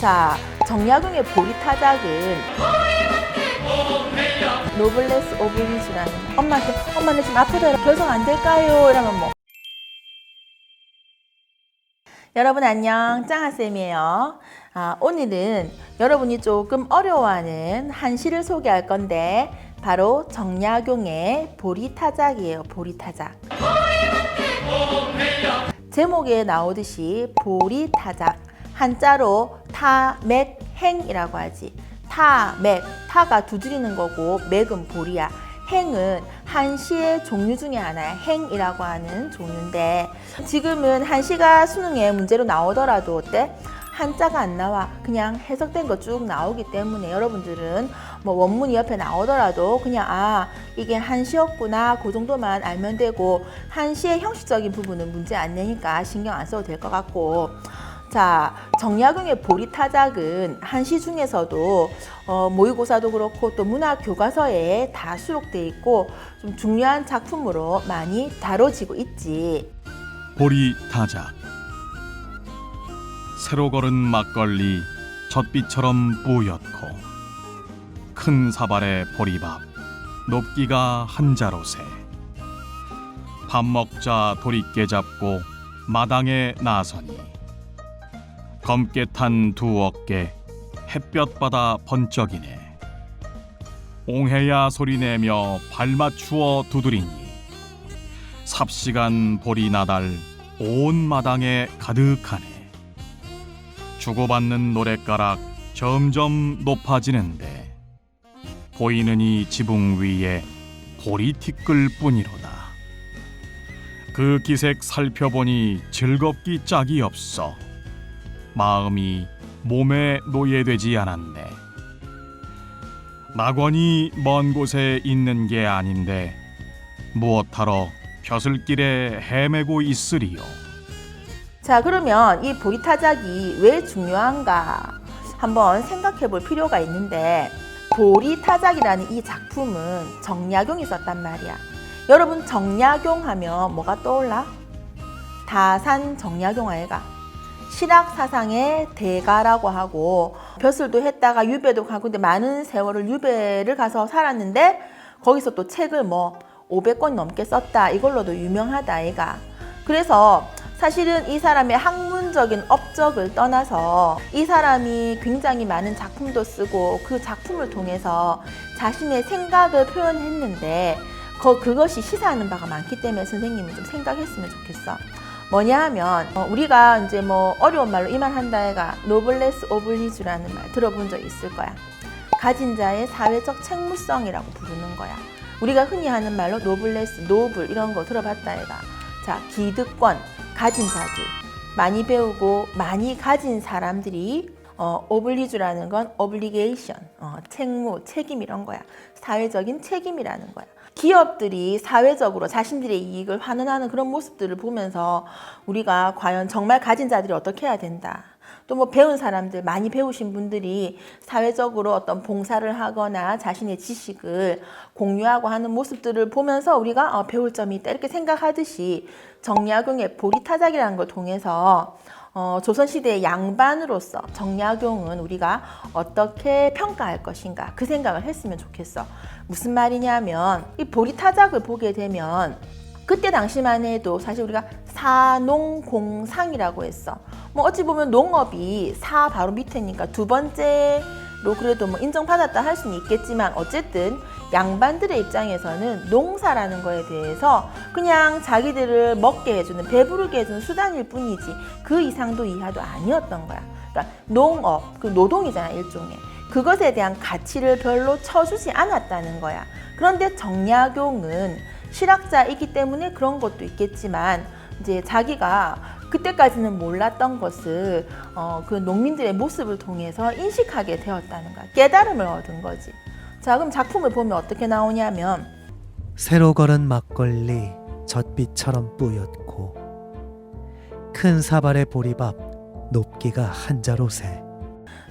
자, 정약용의 보리타작은 노블레스 오브리즈라는 엄마한테 엄마는 지금 아프다. 결석 안 될까요? 이러면 뭐. 여러분 안녕. 짱아쌤이에요. 아, 오늘은 여러분이 조금 어려워하는 한 시를 소개할 건데 바로 정약용의 보리타작이에요 보리타작. 제목에 나오듯이 보리타작 한자로 타맥행이라고 하지. 타맥 타가 두드리는 거고 맥은 보리야. 행은 한시의 종류 중에 하나야. 행이라고 하는 종류인데 지금은 한시가 수능에 문제로 나오더라도 어때? 한자가 안 나와. 그냥 해석된 거 쭉 나오기 때문에 여러분들은 뭐 원문이 옆에 나오더라도 그냥 아 이게 한시였구나. 그 정도만 알면 되고 한시의 형식적인 부분은 문제 안 내니까 신경 안 써도 될 것 같고 자 정약용의 보리타작은 한시 중에서도 어, 모의고사도 그렇고 또 문학 교과서에 다 수록돼 있고 좀 중요한 작품으로 많이 다뤄지고 있지. 보리 타작 새로 걸은 막걸리 젖빛처럼 뿌옇고 큰 사발의 보리밥 높기가 한 자로새 밥 먹자 도리깨 잡고 마당에 나서니 검게 탄 두 어깨 햇볕 받아 번쩍이네 옹해야 소리내며 발 맞추어 두드리니 삽시간 보리 나달 온 마당에 가득하네. 주고받는 노랫가락 점점 높아지는데 보이는 이 지붕 위에 보리 티끌 뿐이로다. 그 기색 살펴보니 즐겁기 짝이 없어. 마음이 몸에 노예되지 않았네. 낙원이 먼 곳에 있는 게 아닌데 무엇하러 벼슬길에 헤매고 있으리요. 자 그러면 이 보리타작이 왜 중요한가 한번 생각해 볼 필요가 있는데 보리타작이라는 이 작품은 정약용이 썼단 말이야. 여러분 정약용 하면 뭐가 떠올라? 다산 정약용 아이가 신학 사상의 대가라고 하고 벼슬도 했다가 유배도 가고 근데 많은 세월을 유배를 가서 살았는데 거기서 또 책을 뭐 500권 넘게 썼다 이걸로도 유명하다 아이가 그래서 사실은 이 사람의 학문적인 업적을 떠나서 이 사람이 굉장히 많은 작품도 쓰고 그 작품을 통해서 자신의 생각을 표현했는데 그, 그것이 시사하는 바가 많기 때문에 선생님은 좀 생각했으면 좋겠어. 뭐냐 하면 어, 우리가 이제 뭐 어려운 말로 이말 한다 해가 노블레스 오블리주라는 말 들어본 적 있을 거야. 가진 자의 사회적 책무성이라고 부르는 거야. 우리가 흔히 하는 말로 노블레스, 노블 이런 거 들어봤다 해가. 자, 기득권, 가진 자들. 많이 배우고 많이 가진 사람들이 어, 오블리주라는 건 오블리게이션, 어, 책무, 책임 이런 거야. 사회적인 책임이라는 거야. 기업들이 사회적으로 자신들의 이익을 환원하는 그런 모습들을 보면서 우리가 과연 정말 가진 자들이 어떻게 해야 된다. 또 뭐 배운 사람들, 많이 배우신 분들이 사회적으로 어떤 봉사를 하거나 자신의 지식을 공유하고 하는 모습들을 보면서 우리가 어, 배울 점이 있다. 이렇게 생각하듯이 정약용의 보리타작이라는 걸 통해서 어, 조선시대의 양반으로서 정약용은 우리가 어떻게 평가할 것인가 그 생각을 했으면 좋겠어. 무슨 말이냐면 이 보리타작을 보게 되면 그때 당시만 해도 사실 우리가 사농공상이라고 했어. 뭐 어찌 보면 농업이 사 바로 밑에니까 두 번째 로 그래도 뭐 인정받았다 할 수는 있겠지만 어쨌든 양반들의 입장에서는 농사라는 거에 대해서 그냥 자기들을 먹게 해주는 배부르게 해주는 수단일 뿐이지 그 이상도 이하도 아니었던 거야. 그러니까 농업 그 노동이잖아 일종의 그것에 대한 가치를 별로 쳐주지 않았다는 거야. 그런데 정약용은 실학자이기 때문에 그런 것도 있겠지만 이제 자기가 그때까지는 몰랐던 것을 어, 그 농민들의 모습을 통해서 인식하게 되었다는 거야. 깨달음을 얻은 거지. 자, 그럼 작품을 보면 어떻게 나오냐면 새로 걸은 막걸리 젖빛처럼 뿌옇고 큰 사발의 보리밥 높기가 한 자로새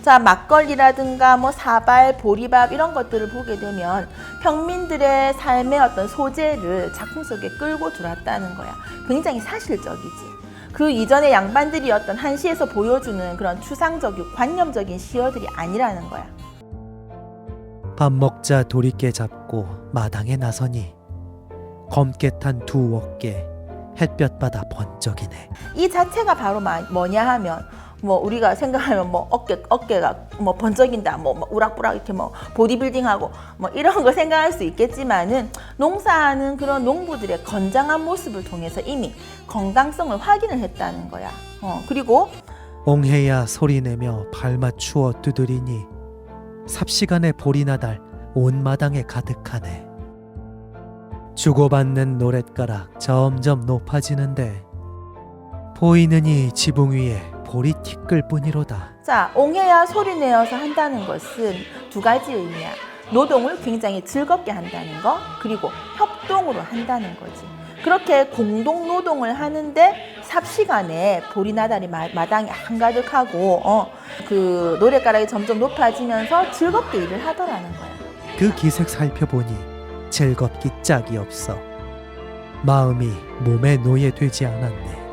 자, 막걸리라든가 뭐 사발, 보리밥 이런 것들을 보게 되면 평민들의 삶의 어떤 소재를 작품 속에 끌고 들어왔다는 거야. 굉장히 사실적이지. 그 이전의 양반들이었던 한시에서 보여주는 그런 추상적이고 관념적인 시어들이 아니라는 거야. 밥 먹자 도리깨 잡고 마당에 나서니 검게 탄 두 어깨 햇볕 받아 번쩍이네. 이 자체가 바로 마- 뭐냐 하면 뭐 우리가 생각하면 뭐 어깨 어깨가 뭐 번쩍인다 뭐, 뭐 우락부락 이렇게 뭐 보디빌딩하고 뭐 이런 거 생각할 수 있겠지만은 농사하는 그런 농부들의 건장한 모습을 통해서 이미 건강성을 확인을 했다는 거야. 어 그리고 옹해야 소리내며 발맞추어 두드리니 삽시간에 볼이 나 달 온 마당에 가득하네. 주고받는 노랫가락 점점 높아지는데 보이는 이 지붕 위에 볼이 티끌 뿐이로다. 자 옹해야 소리 내어서 한다는 것은 두 가지 의미야. 노동을 굉장히 즐겁게 한다는 거 그리고 협동으로 한다는 거지. 그렇게 공동 노동을 하는데 삽시간에 보리나다리 마- 마당이 한가득하고 어, 그 노랫가락이 점점 높아지면서 즐겁게 일을 하더라는 거야. 그 기색 살펴보니 즐겁기 짝이 없어. 마음이 몸에 노예되지 않았네.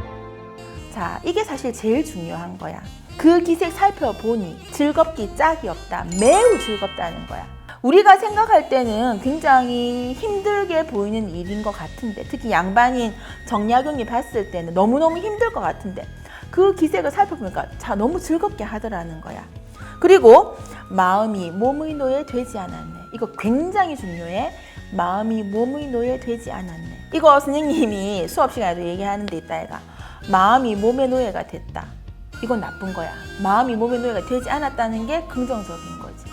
자, 이게 사실 제일 중요한 거야. 그 기색 살펴보니 즐겁기 짝이 없다. 매우 즐겁다는 거야. 우리가 생각할 때는 굉장히 힘들게 보이는 일인 것 같은데, 특히 양반인 정약용이 봤을 때는 너무너무 힘들 것 같은데, 그 기색을 살펴보니까 자, 너무 즐겁게 하더라는 거야. 그리고 마음이 몸의 노예 되지 않았네. 이거 굉장히 중요해. 마음이 몸의 노예 되지 않았네. 이거 선생님이 수업 시간에도 얘기하는 데 있다, 얘가. 마음이 몸의 노예가 됐다. 이건 나쁜 거야. 마음이 몸의 노예가 되지 않았다는 게 긍정적인 거지.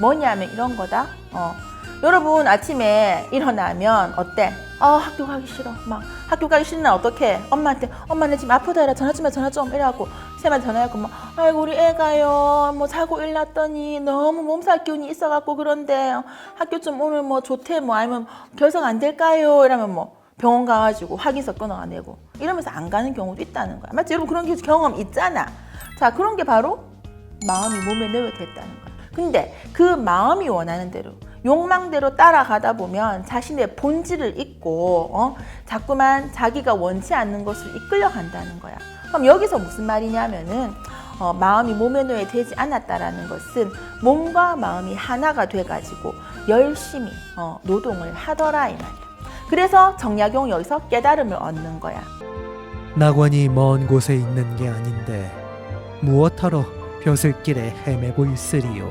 뭐냐면 이런 거다. 어. 여러분 아침에 일어나면 어때? 아 학교 가기 싫어. 막 학교 가기 싫은 날 어떻게? 엄마한테 엄마 나 지금 아프다 해라 전화 좀 해, 전화 좀 이래갖고 쌤한테 전화해갖고 막 아이고 우리 애가요 뭐 자고 일났더니 너무 몸살 기운이 있어갖고 그런데 학교 좀 오늘 뭐 좋대 뭐 아니면 결석 안 될까요? 이러면 뭐 병원 가가지고 확인서 끊어내고 이러면서 안 가는 경우도 있다는 거야. 맞지? 여러분 그런 게 경험 있잖아. 자 그런 게 바로 마음이 몸에 내외됐다는 거야. 근데 그 마음이 원하는 대로 욕망대로 따라가다 보면 자신의 본질을 잊고 어? 자꾸만 자기가 원치 않는 것을 이끌려 간다는 거야. 그럼 여기서 무슨 말이냐면은 어, 마음이 몸에 놓여 되지 않았다라는 것은 몸과 마음이 하나가 돼가지고 열심히 어, 노동을 하더라 이 말이야. 그래서 정약용 여기서 깨달음을 얻는 거야. 낙원이 먼 곳에 있는 게 아닌데 무엇하러 벼슬길에 헤매고 있으리요.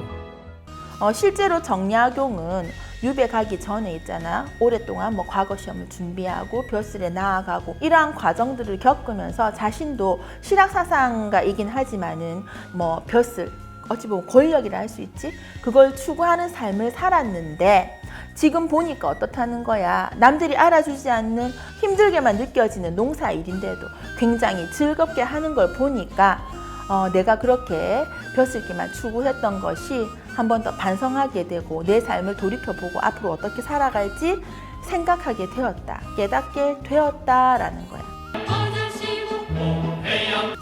어, 실제로 정약용은 유배 가기 전에 있잖아. 오랫동안 뭐 과거 시험을 준비하고 벼슬에 나아가고 이러한 과정들을 겪으면서 자신도 실학 사상가이긴 하지만은 뭐 벼슬 어찌 보면 권력이라 할 수 있지. 그걸 추구하는 삶을 살았는데 지금 보니까 어떻다는 거야. 남들이 알아주지 않는 힘들게만 느껴지는 농사 일인데도 굉장히 즐겁게 하는 걸 보니까 어, 내가 그렇게 벼슬기만 추구했던 것이 한 번 더 반성하게 되고 내 삶을 돌이켜보고 앞으로 어떻게 살아갈지 생각하게 되었다. 깨닫게 되었다라는 거야.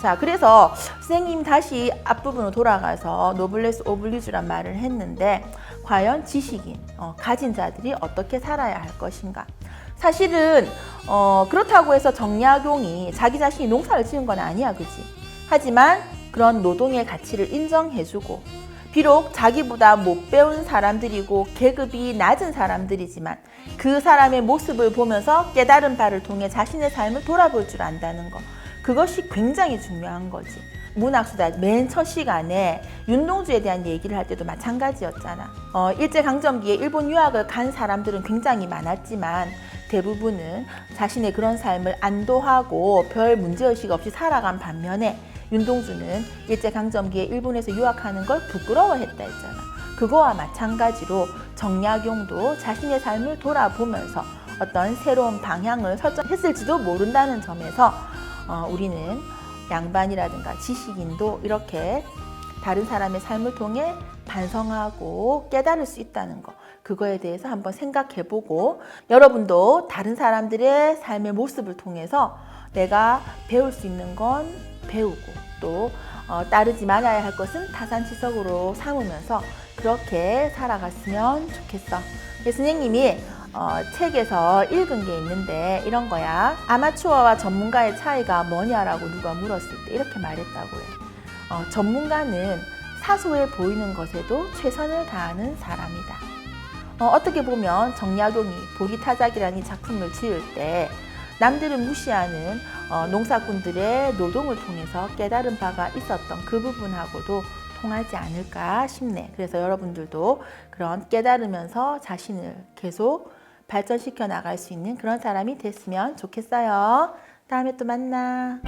자, 그래서 선생님 다시 앞부분으로 돌아가서 노블레스 오블리주란 말을 했는데 과연 지식인, 어, 가진 자들이 어떻게 살아야 할 것인가? 사실은 어, 그렇다고 해서 정약용이 자기 자신이 농사를 지은 건 아니야, 그지? 하지만 그런 노동의 가치를 인정해주고 비록 자기보다 못 배운 사람들이고 계급이 낮은 사람들이지만 그 사람의 모습을 보면서 깨달은 바를 통해 자신의 삶을 돌아볼 줄 안다는 것. 그것이 굉장히 중요한 거지. 문학수다 맨 첫 시간에 윤동주에 대한 얘기를 할 때도 마찬가지였잖아. 어, 일제강점기에 일본 유학을 간 사람들은 굉장히 많았지만 대부분은 자신의 그런 삶을 안도하고 별 문제의식 없이 살아간 반면에 윤동주는 일제강점기에 일본에서 유학하는 걸 부끄러워했다 했잖아. 그거와 마찬가지로 정약용도 자신의 삶을 돌아보면서 어떤 새로운 방향을 설정했을지도 모른다는 점에서 어, 우리는 양반이라든가 지식인도 이렇게 다른 사람의 삶을 통해 반성하고 깨달을 수 있다는 거. 그거에 대해서 한번 생각해 보고 여러분도 다른 사람들의 삶의 모습을 통해서 내가 배울 수 있는 건 배우고 또 어, 따르지 말아야 할 것은 타산지석으로 삼으면서 그렇게 살아갔으면 좋겠어. 예, 선생님이 어, 책에서 읽은 게 있는데 이런 거야. 아마추어와 전문가의 차이가 뭐냐라고 누가 물었을 때 이렇게 말했다고 해. 어, 전문가는 사소해 보이는 것에도 최선을 다하는 사람이다. 어, 어떻게 보면 정약용이 보리타작이라는 이 작품을 지을 때 남들은 무시하는 어, 농사꾼들의 노동을 통해서 깨달은 바가 있었던 그 부분하고도 통하지 않을까 싶네. 그래서 여러분들도 그런 깨달으면서 자신을 계속 발전시켜 나갈 수 있는 그런 사람이 됐으면 좋겠어요. 다음에 또 만나.